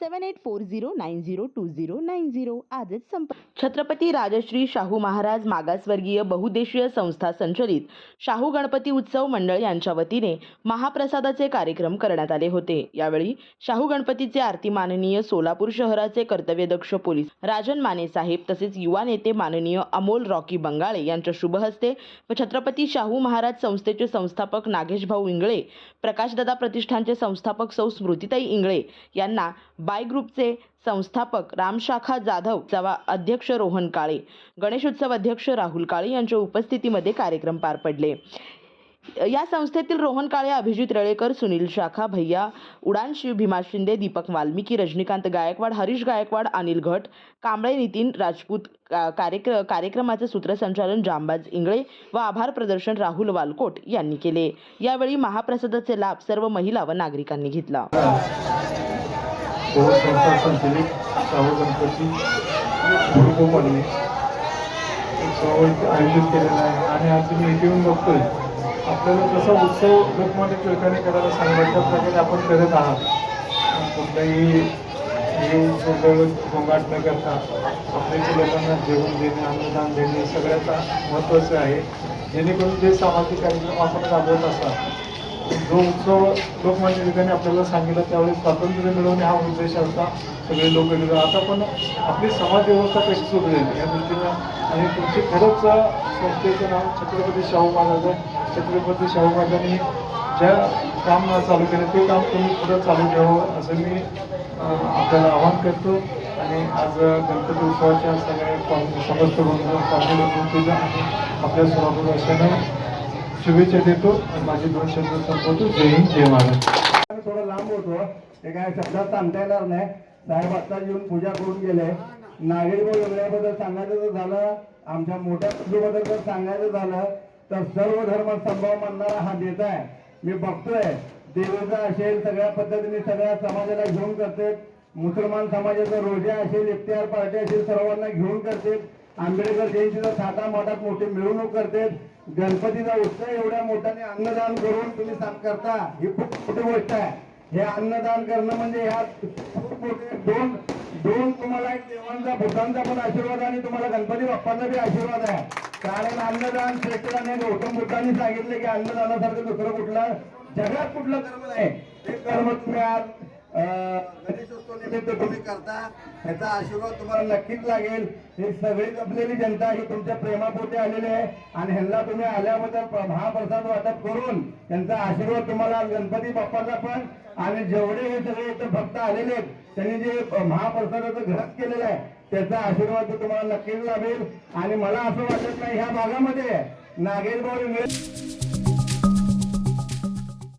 seven eight four zero nine zero two zero nine zero आजच संप छत्रपती राजश्री शाहू महाराज मागासवर्गीय बहुदेशीय संस्था संचलित शाहू गणपती उत्सव मंडळ यांच्या वतीने महाप्रसादाचे कार्यक्रम करण्यात आले होते. यावेळी शाहू गणपतीचे आरती माननीय सोलापूर शहराचे कर्तव्यदक्ष पोलीस राजन माने साहेब तसेच युवा नेते माननीय अमोल रॉकी बंगाळे यांच्या शुभहस्ते व छत्रपती शाहू महाराज संस्थेचे संस्थापक नागेश भाऊ इंगळे प्रकाशदादा प्रतिष्ठानचे संस्थापक सौ स्मृतिताई इंगळे यांना बाय ग्रुपचे संस्थापक रामशाखा जाधव सभा अध्यक्ष रोहन काळे गणेशोत्सव अध्यक्ष राहुल काळे यांच्या उपस्थितीमध्ये कार्यक्रम पार पडले. या संस्थेतील रोहन काळे अभिजित रळेकर सुनील शाखा भैया उडान शिव भीमा शिंदे दीपक वाल्मिकी रजनीकांत गायकवाड हरीश गायकवाड अनिल घट कांबळे नितीन राजपूत कार्यक्र कार्यक्रमाचे सूत्रसंचालन जांबाज इंगळे व आभार प्रदर्शन राहुल वालकोट यांनी केले. यावेळी महाप्रसादाचे लाभ सर्व महिला व नागरिकांनी घेतला. दोन संस्था संचलित शाहू गणपती ग्रुपमध्ये एक आयोजित केलेला आहे. आणि आज मी इथे येऊन बघतोय. आपल्याला जसा उत्सव लोकमान्य टिळकाने करायला सांगायच्या प्रकारे आपण करत आहात. कुठलाही गोंगाट न करता आपल्या लोकांना जेवण देणे अन्नदान देणे सगळ्यात महत्त्वाचं आहे. जेणेकरून जे सामाजिक कार्यक्रम आपण राबवत असतात जो उत्सव लोकमान्य टिळकाने आपल्याला सांगितलं त्यावेळी स्वातंत्र्य मिळवणे हा उद्देश असता सगळे लोक मिळून आता पण आपली समाज व्यवस्था कशी झाली या दृष्टीनं? आणि तुमची खरंच संस्थेचं नाव छत्रपती शाहू महाराज छत्रपती शाहू महाराजांनी ज्या काम चालू केलं ते काम तुम्ही पुढं चालू ठेवावं असं मी आपल्याला आवाहन करतो. आणि आज गणपती उत्सवाच्या सगळ्या समस्त पाहुणे आणि आपल्या सोलापूर असल्यानं शुभेच्छा देतो आणि माझे दोन शब्द संपवतो. जय हिंद जय महाराज थोडं लांब होतो ते काय शब्दात सांगता येणार नाही. साहेब आता येऊन पूजा करून गेले. नागरिक वेगळ्याबद्दल सांगायचं जर झालं आमच्या मोठ्या बद्दल जर सांगायचं झालं तर सर्व धर्म संभव मानणारा हा देत आहे. मी बघतोय देवता असेल सगळ्या पद्धतीने सगळ्या समाजाला घेऊन करते. मुसलमान समाजाचं रोजा असेल इफ्तिहार पार्टी असेल सर्वांना घेऊन करते. आंबेडकर जयंतीचा साधा मोठात मोठी मिरवणूक करते. गणपतीचा उत्सव एवढ्या मोठ्याने अन्नदान करून तुम्ही साफ करता ही खूप मोठी गोष्ट आहे. हे अन्नदान करणं म्हणजे ह्या खूप मोठे दोन दोन तुम्हाला एक देवांचा भूतांचा पण आशीर्वाद आणि तुम्हाला गणपती बाप्पांचा बी आशीर्वाद आहे. कारण अन्नदान श्रेष्ठाने हे गौतम बुद्धांनी सांगितले की अन्नदानासारखं दुसरं कुठलं? जगात कुठलं कर्म नाही. ते कर्म तुम्ही आज गणेशोत्सव निमित्त तुम्ही करता ह्याचा आशीर्वाद तुम्हाला नक्कीच लागेल. ही सगळी जपलेली जनता ही तुमच्या प्रेमापोटी आलेली आहे आणि ह्यांना तुम्ही आल्याबद्दल महाप्रसाद वाटप करून त्यांचा आशीर्वाद तुम्हाला गणपती बाप्पाचा पण आणि जेवढे हे सगळे इथे भक्त आलेले आहेत त्यांनी जे महाप्रसादाचं घरात केलेलं आहे त्याचा आशीर्वाद तुम्हाला नक्कीच लाभेल. आणि मला असं वाटत नाही ह्या भागामध्ये नागेश